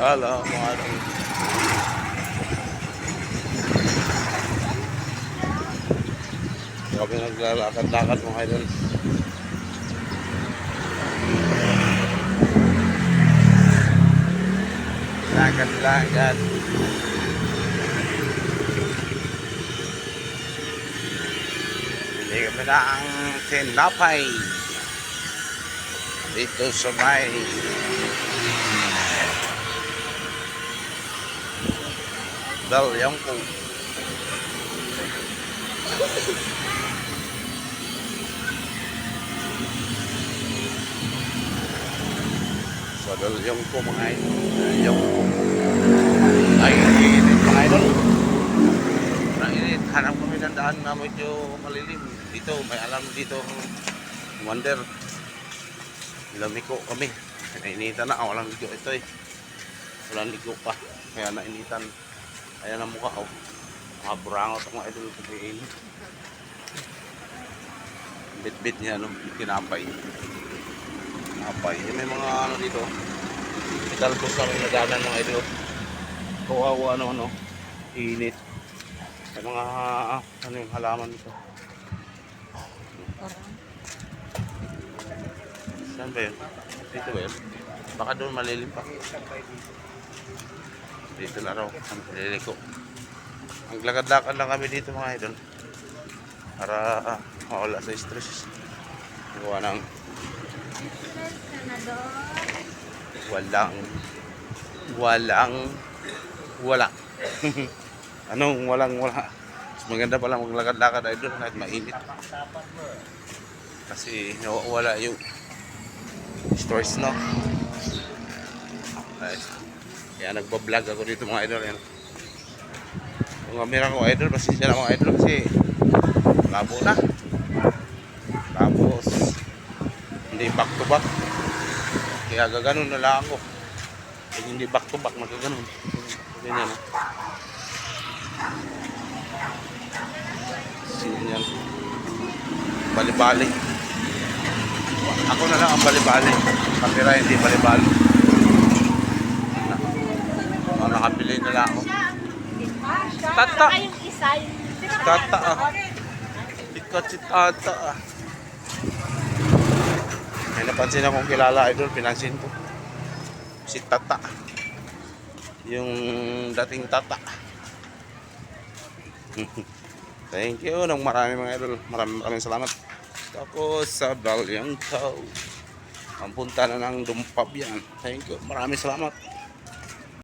Wala, mga ano. Kami naglalakad-lakad mga idol. Lakad-lakad. Hindi kami na ang tinapay. Dito sa may Dalyang po. Sa dalyang po mga idol. Po. Ay, init mga idol. Nainit. Hanap kami ng daan na medyo malilim. Dito, may alam dito wonder. Lamiko kami. Nainitan na. Walang ligo ito eh. Walang ligo pa. Kaya nainitan. Ayan ang mukha ko. Mga burangot ang mga idol ko kay Eli. Bit-bit niya, no? Tinapay. Tinapay. Yung may mga ano dito. May talbos kami naganan mga idol. Kawawa ano, ano. Init. May mga, ano yung halaman dito. Saan ba yun? Dito ba yun? Baka doon malilim pa. Dito na raw. Ang liliko. Ang lakad-lakad lang kami dito mga idol. Para ah, mawala sa stress. Gawa ng walang walang wala. Anong walang wala? Mas maganda pala maglakad-lakad idol kahit mainit. Kasi nawawala yung stress no. Kaya nagbablog ako dito mga idol. Yan. Yung camera ko idol, pasensya na mga idol kasi labo na. Tapos hindi back to back. Kaya gaganon na lang ako. Pag hindi back to back, magaganon. Ganyan na. Ganyan. Bali-bali. Ako na lang ang bali-bali. Camera hindi bali-bali. Mga nakabili na lang ako. Tata. Isa, yung... Tata ah. Sikat si Tata ah. May napansin akong kilala idol, pinansin ko. Si Tata. Yung dating Tata. Thank you ng marami mga idol. Maraming maraming salamat. Tapos sa Balyang Tao. Ang punta na ng Dumpab yan. Thank you. Maraming salamat.